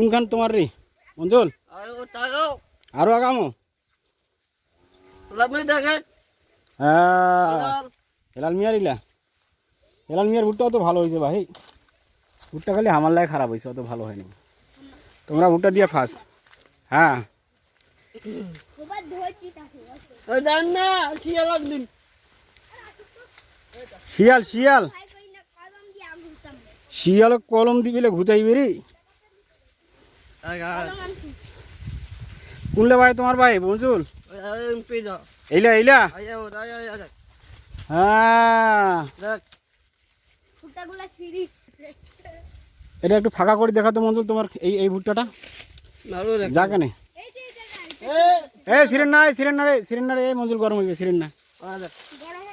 কোনখান তোমার রে? মঞ্জুল? আরে আগামো। হ্যাঁ। হেলাল মিয়ার ইলা। হেলাল মিয়ার ভুট্টাও তো ভালো হয়েছে ভাই। ভুট্টা খালি আমার লাগে খারাপ হয়েছে অত ভালো হয়নি। তোমরা ভুট্টা দিয়ে ফাঁস। হ্যাঁ। শিয়াল শিয়াল শিয়াল। কলম দিবিলে ঘুতাই বেরি কোনলে ভাই? তোমার ভাই মঞ্জুল এইলা এইলা? হ্যাঁ। এটা একটু ফাঁকা করে দেখাতো মঞ্জুল তোমার এই এই ভুট্টাটা? যা কেনে এ এ সিরেন না এ সিরেন না রে সিরেন না রে এই মঞ্জুল গরম সিরেন না।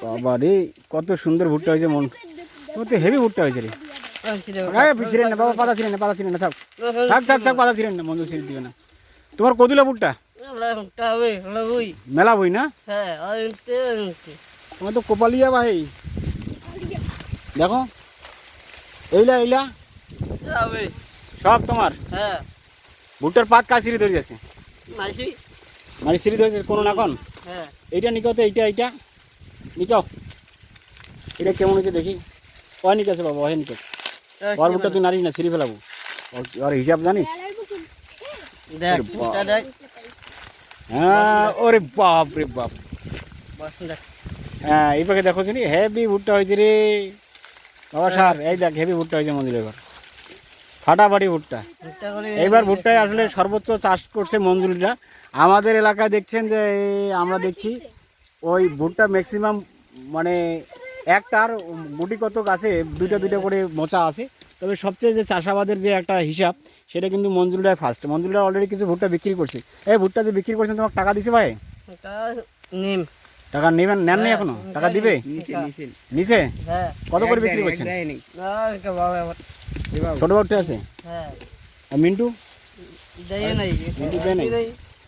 বাবা রে কত সুন্দর ভুট্টা হয়েছে মন। তোমার তো হেভি ভুট্টা হয়েছে রে। না বাবা পাতা না পাতা না থাক। থাক থাক থাক পাতা না দিবে না। তোমার কদিলা হবে মেলা বই না? হ্যাঁ তোমার তো কোপালিয়া ভাই। দেখো। এইলা এইলা। সব তোমার। হ্যাঁ। ভুট্টার পাক কা সিঁড়ি ধরে যাচ্ছে? মানে সিঁড়ি ধরেছে কোনো না কোন? হ্যাঁ। এইটা নিকাও তো এইটা এইটা। নিকাও এটা কেমন হয়েছে দেখি। ওই নিকাছে বাবা ওই নিকাছে ওর ভুট্টা তুই নারিস না সিঁড়ি ফেলাবো। ওর- হিসাব জানিস? হ্যাঁ ওরে বাপ রে বাপ। হ্যাঁ এই পাখে দেখো চিনি হেভি ভুট্টা হয়েছে রে। বাবা সার এই দেখ হেভি ভুট্টা হয়েছে মন্দিরের ঘর। ফাটাফাটি ভুট্টা। এইবার ভুট্টায় আসলে সর্বোচ্চ চাষ করছে মঞ্জুরিরা আমাদের এলাকায় দেখছেন যে আমরা দেখছি ওই ভুট্টা ম্যাক্সিমাম মানে একটার গুটি কত আছে দুইটা দুইটা করে মোচা আছে। তবে সবচেয়ে যে চাষাবাদের যে একটা হিসাব সেটা কিন্তু মঞ্জুরিরাই ফার্স্ট মঞ্জুরিরা অলরেডি কিছু ভুট্টা বিক্রি করছে। এই ভুট্টা যে বিক্রি করছেন তোমাকে টাকা দিছে ভাই? টাকা নেবেন নেন নি এখনও? টাকা দিবে? নিছে হ্যাঁ। কত করে বিক্রি করছেন? না ছোট বাবুটা আছে? হ্যাঁ। আর মিন্টু? দেয় নাই। মিন্টু দেয় নাই?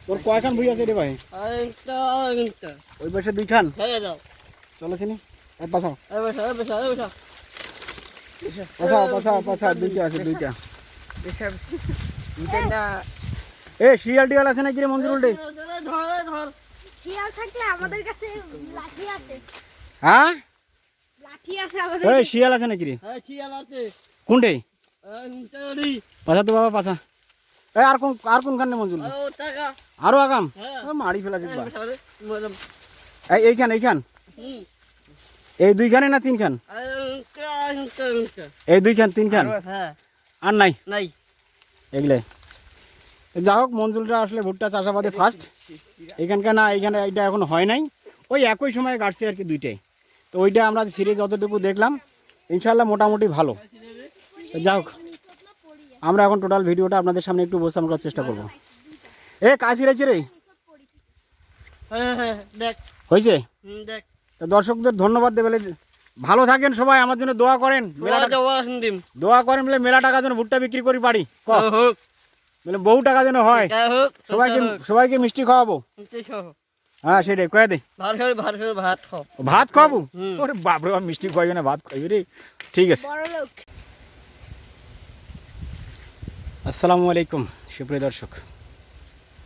তোর কয়খান বই আছে রে ভাই? ওই পাশে দুইখান? হ্যাঁ যাও। চিনি এই পাশাও এই বসা এই বসা এই বসা পাশাও পাশাও পাশাও দুইটা আছে দুইটা এসব এটা না এ শিয়াল টিয়াল আছে নাকি রে মঞ্জুর উল্টে ধর ধর শিয়াল থাকলে আমাদের কাছে লাঠি আছে হ্যাঁ লাঠি আছে আমাদের এই শিয়াল আছে নাকি রে হ্যাঁ শিয়াল আছে কোনটে তো বাবা পাশা এই আর কোন আর কোনখান মঞ্জুর ও টাকা আরও আগাম হ্যাঁ মারি ফেলা জিব্বা বসা বললাম এই এইখান এইখান এই দুইখানে না তিনখান? এটা এটা এটা এই দুইখান তিনখান? আর নাই? নাই। এগুলো। যা হোক মঞ্জুলটা আসলে ভুট্টা চাষাবাদে ফার্স্ট এখানকার না এইখানে এইটা এখন হয় নাই। ওই একই সময় কাটছে আর কি দুইটাই। তো ওইটা আমরা সিরিজ যতটুকু দেখলাম ইনশাল্লাহ মোটামুটি ভালো। যা হোক আমরা এখন টোটাল ভিডিওটা আপনাদের সামনে একটু উপস্থাপন আমরা চেষ্টা করব। এ কাশি রয়েছে রে। হ্যাঁ হ্যাঁ দেখ। হয়েছে? দেখ। দর্শকদের ধন্যবাদ দেবে ভালো থাকেন সবাই আমার জন্য দোয়া করেন। মেলা টাকা- দোয়া করেন বলে মেলা টাকা যেন ভুট্টা বিক্রি করি পারি। বলে বহু টাকা যেন হয়। সবাইকে সবাইকে মিষ্টি খাওয়াবো। হ্যাঁ সেটাই কয়ে দে। ভাত খাবে ভাত খাবে ভাত খাও ভাত খাব? হুম। ওরে বাপরে বাপ মিষ্টি খাওয়াই না ভাত খাইবি রে। ঠিক আছে। আসসালামু আলাইকুম সুপ্রিয় দর্শক।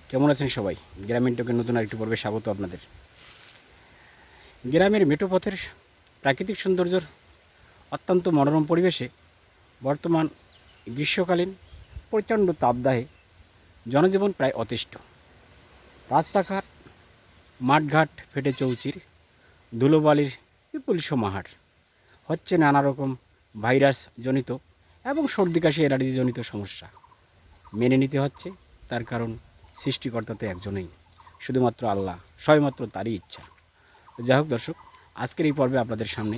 কেমন আছেন সবাই? গ্রামীণ টোকের নতুন আরেকটি পর্বে স্বাগত আপনাদের। গ্রামের মেঠো পথের প্রাকৃতিক সৌন্দর্যর অত্যন্ত মনোরম পরিবেশে বর্তমান গ্রীষ্মকালীন প্রচণ্ড তাপদাহে জনজীবন প্রায় অতিষ্ঠ। রাস্তাঘাট, মাঠঘাট ফেটে চৌচির, ধুলোবালির বিপুল সমাহার। হচ্ছে নানা রকম ভাইরাস জনিত এবং সর্দি কাশি অ্যালার্জি জনিত সমস্যা। মেনে নিতে হচ্ছে, তার কারণ সৃষ্টিকর্তা তো একজনেই, শুধুমাত্র আল্লাহ, সবেমাত্র তারই ইচ্ছা। যাই হোক দর্শক, আজকের এই পর্বে আপনাদের সামনে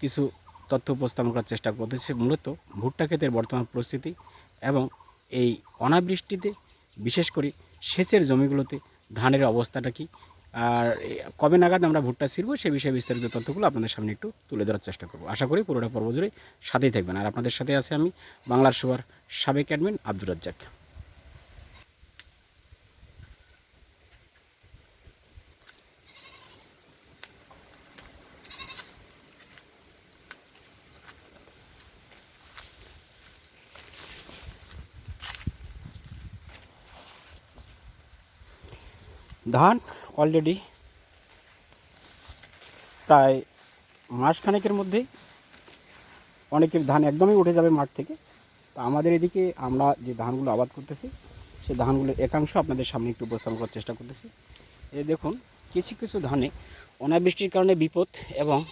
কিছু তথ্য উপস্থাপন করার চেষ্টা করতেছি। মূলত ভুট্টা ক্ষেতের বর্তমান পরিস্থিতি এবং এই অনাবৃষ্টিতে, বিশেষ করে সেচের জমিগুলোতে ধানের অবস্থাটা কি, আর কবে নাগাদ আমরা ভুট্টা ছিড়ব সে বিষয়ে বিস্তারিত তথ্যগুলো আপনাদের সামনে একটু তুলে ধরার চেষ্টা করব। আশা করি পুরোটা পর্ব জুড়ে সাথেই থাকবেন। আর আপনাদের সাথে আছে আমি বাংলার সবার সাবেক অ্যাডমিন আব্দুর রাজ্জাক। ধান অলরেডি প্রায় মাসখানেকের মধ্যে অনেকের ধান একদমই উঠে যাবে মাঠ থেকে। তো আমাদের এদিকে আমরা যে ধানগুলো আবাদ করতেছি, সেই ধানগুলোর একাংশ আপনাদের সামনে একটু উপস্থাপন করার চেষ্টা করতেছি। এ দেখুন, কিছু কিছু ধানে অনাবৃষ্টির কারণে বিপদ এবং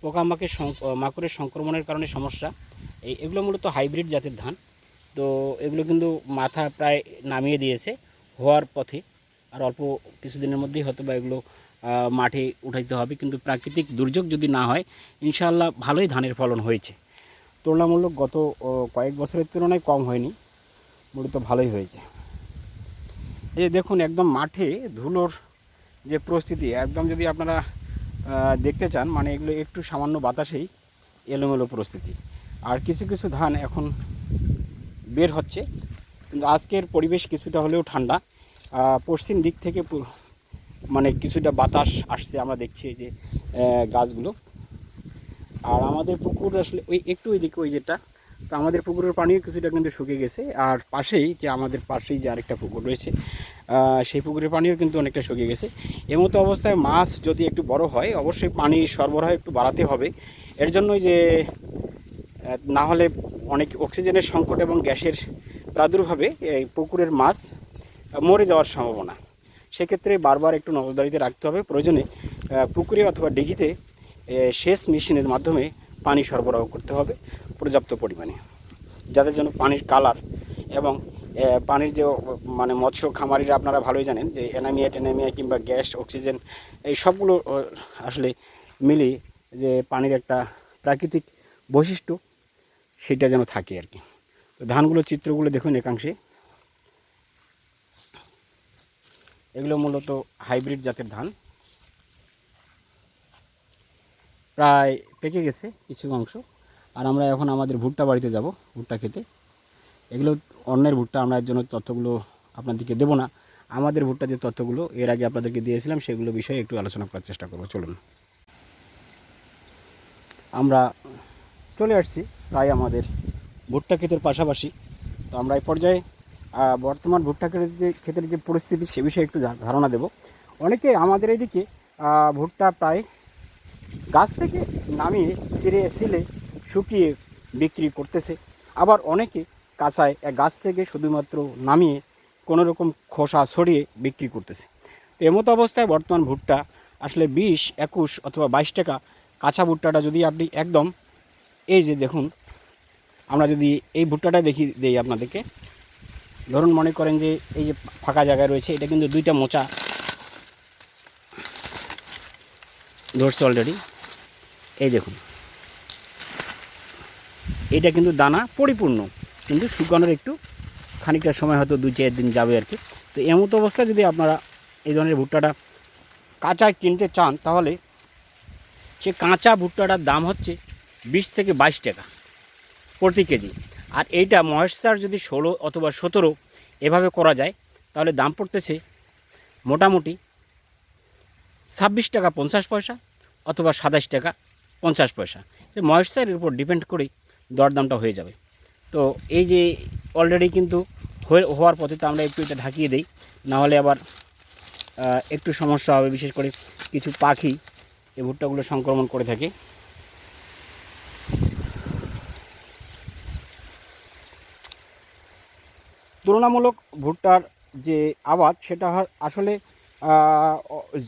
পোকামাকের সং- মাকড়ের সংক্রমণের কারণে সমস্যা। এই, এগুলো মূলত হাইব্রিড জাতের ধান। তো এগুলো কিন্তু মাথা প্রায় নামিয়ে দিয়েছে, হওয়ার পথে। আর অল্প কিছুদিনের মধ্যেই হয়তো বা এগুলো মাঠে উঠাইতে হবে। কিন্তু প্রাকৃতিক দুর্যোগ যদি না হয়, ইনশাআল্লাহ ভালোই ধানের ফলন হয়েছে। তুলনামূলক গত কয়েক বছরের তুলনায় কম হয়নি মূলত ভালোই হয়েছে। এই যে দেখুন, একদম মাঠে ধুলোর যে পরিস্থিতি একদম যদি আপনারা দেখতে চান মানে এগুলো একটু সামান্য বাতাসেই এলোমেলো পরিস্থিতি আর কিছু কিছু ধান এখন বের হচ্ছে, কিন্তু আজকের পরিবেশ কিছুটা হলেও ঠান্ডা। পশ্চিম দিক থেকে মানে কিছুটা বাতাস আসছে, আমরা দেখছি যে গাছগুলো। আর আমাদের পুকুর আসলে ওই একটু ওই দিকে ওই যেটা। তো আমাদের পুকুরের পানিও কিছুটা কিন্তু শুকিয়ে গেছে। আর পাশেই যে আমাদের পাশেই যে আরেকটা পুকুর রয়েছে সেই পুকুরের পানিও কিন্তু অনেকটা শুকিয়ে গেছে। এমতো অবস্থায় মাছ যদি একটু বড় হয়, অবশ্যই পানি সরবরাহ একটু বাড়াতে হবে। এর জন্যই যে না হলে অনেক অক্সিজেনের সংকট এবং গ্যাসের প্রাদুর্ভাবে এই পুকুরের মাছ মরে যাওয়ার সম্ভাবনা। সেক্ষেত্রে বারবার একটু নজরদারিতে রাখতে হবে। প্রয়োজনে পুকুরে অথবা ডিঘিতে সেচ মেশিনের মাধ্যমে পানি সরবরাহ করতে হবে পর্যাপ্ত পরিমাণে। যাদের জন্য পানির কালার এবং পানির যে মানে মৎস্য খামারিরা আপনারা ভালোই জানেন যে অ্যানামিয়া টেনামিয়া কিংবা গ্যাস, অক্সিজেন এই সবগুলো আসলে মিলিয়ে যে, পানির একটা প্রাকৃতিক বৈশিষ্ট্য সেটা যেন থাকে আর কি। তো ধানগুলোর চিত্রগুলো দেখুন একাংশে। এগুলো মূলত হাইব্রিড জাতের ধান। প্রায় পেকে গেছে কিছু অংশ। আর আমরা এখন আমাদের ভুট্টা বাড়িতে যাব, ভুট্টা খেতে। এগুলো অন্যের ভুট্টা, আমরা এর জন্য তথ্যগুলো আপনাদেরকে দেবো না। আমাদের ভুট্টা যে তথ্যগুলো, এর আগে আপনাদেরকে দিয়েছিলাম, সেগুলো বিষয়ে একটু আলোচনা করার চেষ্টা করব। চলুন। আমরা চলে আসছি প্রায় আমাদের ভুট্টা ক্ষেতের পাশাপাশি। তো আমরা এই পর্যায়ে বর্তমান ভুট্টা যে ক্ষেত্রে যে পরিস্থিতি সে বিষয়ে একটু ধারণা দেব। অনেকে আমাদের এইদিকে আহ, ভুট্টা প্রায় গাছ থেকে নামিয়ে ছিঁড়ে সিলে শুকিয়ে বিক্রি করতেছে। আবার অনেকে কাঁচায় গাছ থেকে শুধুমাত্র নামিয়ে কোনো রকম খোসা ছড়িয়ে বিক্রি করতেছে। তো এমতো অবস্থায় বর্তমান ভুট্টা আসলে বিশ একুশ অথবা বাইশ টাকা কাঁচা ভুট্টাটা যদি আপনি একদম এই যে দেখুন আমরা যদি এই ভুট্টাটা দেখি দেই আপনাদেরকে। ধরুন মনে করেন যে এই যে ফাঁকা জায়গায় রয়েছে, এটা কিন্তু দুইটা মোচা ধরছে অলরেডি এই দেখুন। এটা কিন্তু দানা পরিপূর্ণ, কিন্তু শুকানোর একটু খানিকটা সময় হয়তো দুই চার দিন যাবে আর কি। তো এমত অবস্থায় যদি আপনারা এই ধরনের ভুট্টাটা কাঁচা কিনতে চান, তাহলে সে কাঁচা ভুট্টাটার দাম হচ্ছে বিশ থেকে বাইশ টাকা প্রতি কেজি। আর এইটা ময়েশ্চার যদি ষোলো অথবা সতেরো এভাবে করা যায়, তাহলে দাম পড়তেছে মোটামুটি ছাব্বিশ টাকা পঞ্চাশ পয়সা অথবা সাতাশ টাকা পঞ্চাশ পয়সা। ময়েশ্চারের উপর ডিপেন্ড করেই দরদামটা হয়ে যাবে। তো এই যে অলরেডি কিন্তু হওয়ার পথে তো আমরা একটু এটা ঢাকিয়ে দিই, নাহলে আবার একটু সমস্যা হবে, বিশেষ করে কিছু পাখি এই ভুট্টাগুলো সংক্রমণ করে থাকে। তুলনামূলক ভুট্টার যে আবাদ, সেটা আসলে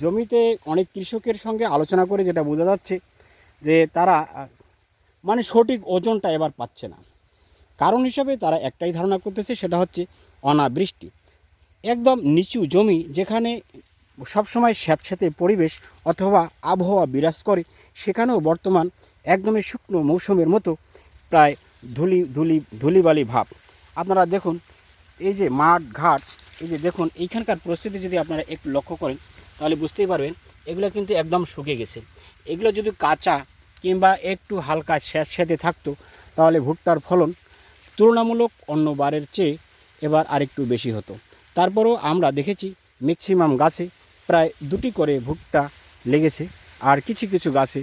জমিতে অনেক কৃষকের সঙ্গে আলোচনা করে যেটা বোঝা যাচ্ছে যে তারা মানে সঠিক ওজনটা এবার পাচ্ছে না। কারণ হিসাবে তারা একটাই ধারণা করতেছে, সেটা হচ্ছে অনাবৃষ্টি। একদম নিচু জমি যেখানে সবসময় স্যাঁতস্যাঁতে পরিবেশ অথবা আবহাওয়া বিরাজ করে, সেখানেও বর্তমান একদমই শুকনো মৌসুমের মতো প্রায় ধুলি ধুলি, ধুলিবালি ভাব। আপনারা দেখুন এই যে মাঠ, ঘাট, এই যে দেখুন, এইখানকার পরিস্থিতি যদি আপনারা একটু লক্ষ্য করেন, তাহলে বুঝতেই পারবেন এগুলো কিন্তু একদম শুকে গেছে। এগুলো যদি কাঁচা কিংবা একটু হালকা স্যাঁত স্যাঁতে থাকতো, তাহলে ভুট্টার ফলন তুলনামূলক অন্য বারের চেয়ে এবার আরেকটু বেশি হতো। তারপরেও আমরা দেখেছি ম্যাক্সিমাম গাছে প্রায় দুটি করে ভুট্টা লেগেছে আর কিছু কিছু গাছে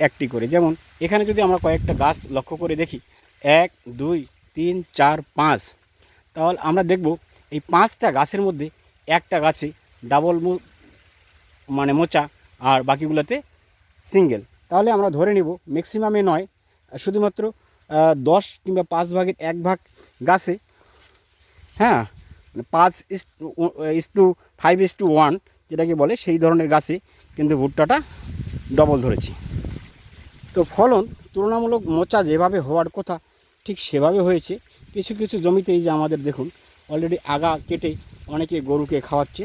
একটি করে। যেমন, এখানে যদি আমরা কয়েকটা গাছ লক্ষ্য করে দেখি, এক, দুই, তিন, চার, পাঁচ তাহলে আমরা দেখব এই পাঁচটা গাছের মধ্যে একটা গাছে ডাবল মানে মোচা আর বাকিগুলোতে সিঙ্গেল তাহলে আমরা ধরে নিব ম্যাক্সিমামে নয়, শুধুমাত্র দশ কিংবা পাঁচ ভাগের এক ভাগ গাছে। হ্যাঁ মানে পাঁচ is is to five is to one যেটাকে বলে সেই ধরনের গাছে কিন্তু ভুট্টাটা ডবল ধরেছি। তো ফলন তুলনামূলক মোচা যেভাবে হওয়ার কথা, ঠিক সেভাবে হয়েছে। কিছু কিছু জমিতে এই যে আমাদের দেখুন অলরেডি আগা কেটে অনেকে গরুকে খাওয়াচ্ছে।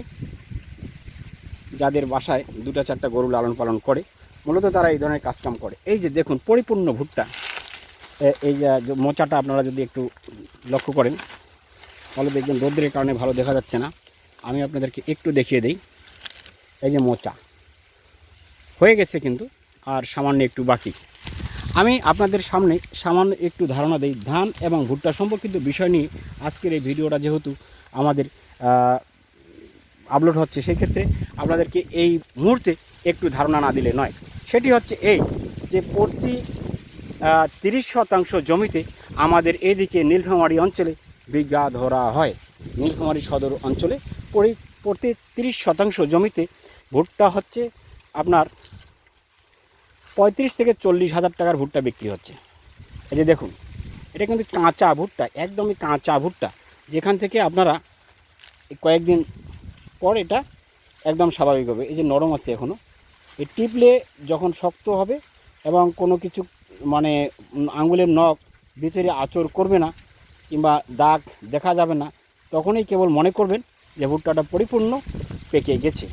যাদের বাসায় দুটা চারটা গরু লালন পালন করে, মূলত তারা এই ধরনের কাজকাম করে। এই যে দেখুন, পরিপূর্ণ ভুট্টা। এই যে মোচাটা আপনারা যদি একটু লক্ষ্য করেন, তাহলে দেখবেন রোদ্রের কারণে ভালো দেখা যাচ্ছে না। আমি আপনাদেরকে একটু দেখিয়ে দিই। এই যে মোচা। হয়ে গেছে কিন্তু, আর সামান্য একটু বাকি। আমি আপনাদের সামনে সামান্য একটু ধারণা দিই। ধান এবং ভুট্টা সম্পর্কিত বিষয় নিয়ে আজকের এই ভিডিওটা যেহেতু আমাদের আপলোড হচ্ছে সেই ক্ষেত্রে আপনাদেরকে এই মুহূর্তে একটু ধারণা না দিলে নয়। সেটি হচ্ছে এই যে প্রতি তিরিশ শতাংশ জমিতে আমাদের এদিকে নীলফামারী অঞ্চলে বিঘা ধরা হয়। নীলফামারী সদর অঞ্চলে প্রতি তিরিশ শতাংশ জমিতে ভুট্টা হচ্ছে আপনার পঁয়ত্রিশ থেকে চল্লিশ হাজার টাকার ভুট্টা বিক্রি হচ্ছে। এই যে দেখুন, এটা কিন্তু কাঁচা ভুট্টা, একদমই কাঁচা ভুট্টা। যেখান থেকে আপনারা কয়েকদিন পর এটা একদম স্বাভাবিক হবে। এই যে নরম আছে এখনও এই টিপলে যখন শক্ত হবে এবং কোনো কিছু মানে আঙুলের নখ ভিতরে আচর করবে না কিংবা দাগ দেখা যাবে না, তখনই কেবল মনে করবেন যে ভুট্টাটা পরিপূর্ণ পেকে গেছে।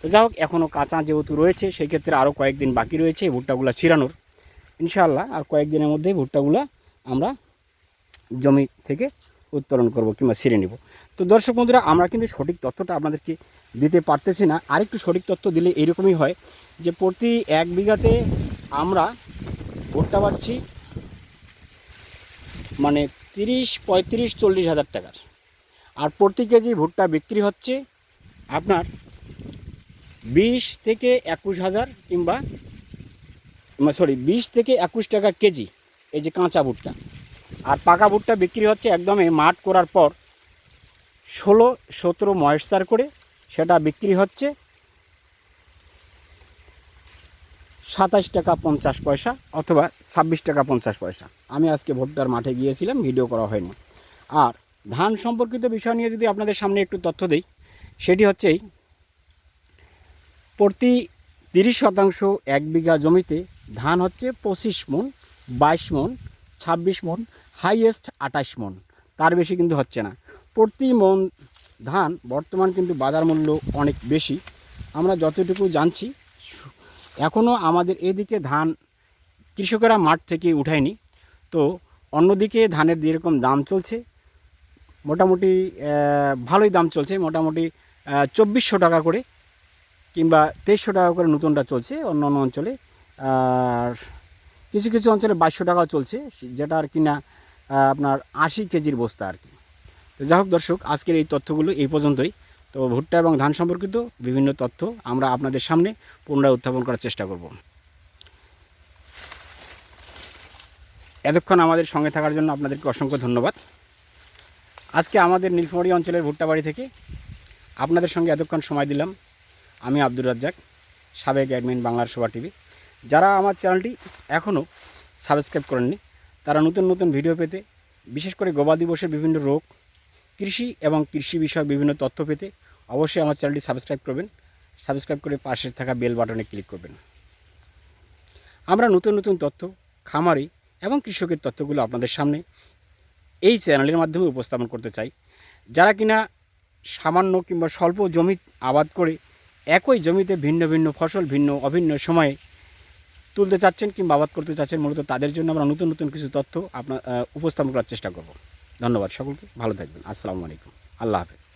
তো যাই হোক এখনও কাঁচা যেহেতু রয়েছে সেই ক্ষেত্রে আরও কয়েকদিন বাকি রয়েছে এই ভুট্টাগুলো ছিড়ানোর। ইনশাআল্লাহ আর কয়েকদিনের মধ্যেই ভুট্টাগুলো আমরা জমি থেকে উত্তোলন করব কিংবা ছিঁড়ে নিব। তো দর্শক বন্ধুরা, আমরা কিন্তু সঠিক তথ্যটা আপনাদেরকে দিতে পারতেছি না। আরেকটু সঠিক তথ্য দিলে এরকমই হয় যে প্রতি এক বিঘাতে আমরা ভুট্টা পাচ্ছি মানে তিরিশ, পঁয়ত্রিশ, চল্লিশ হাজার টাকার। আর প্রতি কেজি ভুট্টা বিক্রি হচ্ছে আপনার বিশ থেকে একুশ হাজার কিংবা সরি বিশ থেকে একুশ টাকা কেজি, এই যে কাঁচা ভুট্টা। আর পাকা ভুট্টা বিক্রি হচ্ছে একদমই মাঠ করার পর ষোলো সতেরো ময়েশ্চার করে, সেটা বিক্রি হচ্ছে সাতাশ টাকা পঞ্চাশ পয়সা অথবা ছাব্বিশ টাকা পঞ্চাশ পয়সা। আমি আজকে ভুট্টার মাঠে গিয়েছিলাম, ভিডিও করা হয়নি। আর ধান সম্পর্কিত বিষয় নিয়ে যদি আপনাদের সামনে একটু তথ্য দেই, সেটি হচ্ছে এই প্রতি তিরিশ শতাংশ এক বিঘা জমিতে ধান হচ্ছে পঁচিশ মন, বাইশ মন, ছাব্বিশ মন, হাইয়েস্ট আঠাশ মন। তার বেশি কিন্তু হচ্ছে না। প্রতি মন ধান বর্তমান কিন্তু বাজার মূল্য অনেক বেশি। আমরা যতটুকু জানছি এখনও আমাদের এদিকে ধান কৃষকেরা মাঠ থেকে উঠায়নি। তো অন্যদিকে ধানের যেরকম দাম চলছে, মোটামুটি ভালোই দাম চলছে। মোটামুটি চব্বিশশো টাকা করে কিংবা তেইশশো টাকা করে নতুনটা চলছে অন্য অন্য অঞ্চলে। আর কিছু কিছু অঞ্চলে বাইশশো টাকাও চলছে, যেটা আর কি না আপনার আশি কেজির বস্তা আর কি। তো যাই হোক দর্শক, আজকের এই তথ্যগুলো এই পর্যন্তই। তো ভুট্টা এবং ধান সম্পর্কিত বিভিন্ন তথ্য আমরা আপনাদের সামনে পুনরায় উত্থাপন করার চেষ্টা করব। এতক্ষণ আমাদের সঙ্গে থাকার জন্য আপনাদেরকে অসংখ্য ধন্যবাদ। আজকে আমাদের নীলফামারী অঞ্চলের ভুট্টা বাড়ি থেকে আপনাদের সঙ্গে এতক্ষণ সময় দিলাম। আমি আব্দুর রাজ্জাক, সাবেক অ্যাডমিন বাংলার সভা টিভি। যারা আমার চ্যানেলটি এখনও সাবস্ক্রাইব করেননি, তারা নতুন নতুন ভিডিও পেতে, বিশেষ করে গবাদি পশুর বিভিন্ন রোগ, কৃষি এবং কৃষি বিষয়ক বিভিন্ন তথ্য পেতে, অবশ্যই আমার চ্যানেলটি সাবস্ক্রাইব করবেন। সাবস্ক্রাইব করে পাশে থাকা বেল বাটনে ক্লিক করবেন। আমরা নতুন নতুন তথ্য, খামারি এবং কৃষকের তথ্যগুলো আপনাদের সামনে এই চ্যানেলের মাধ্যমে উপস্থাপন করতে চাই। যারা কিনা সামান্য কিংবা স্বল্প জমি আবাদ করে একই জমিতে ভিন্ন ভিন্ন ফসল, ভিন্ন অভিন্ন সময়ে তুলতে চাচ্ছেন কিংবা আবাদ করতে চাচ্ছেন, মূলত তাদের জন্য আমরা নতুন নতুন কিছু তথ্য আপনার উপস্থাপন করার চেষ্টা করব। ধন্যবাদ সকলকে, ভালো থাকবেন। আসসালামু আলাইকুম। আল্লাহ হাফেজ।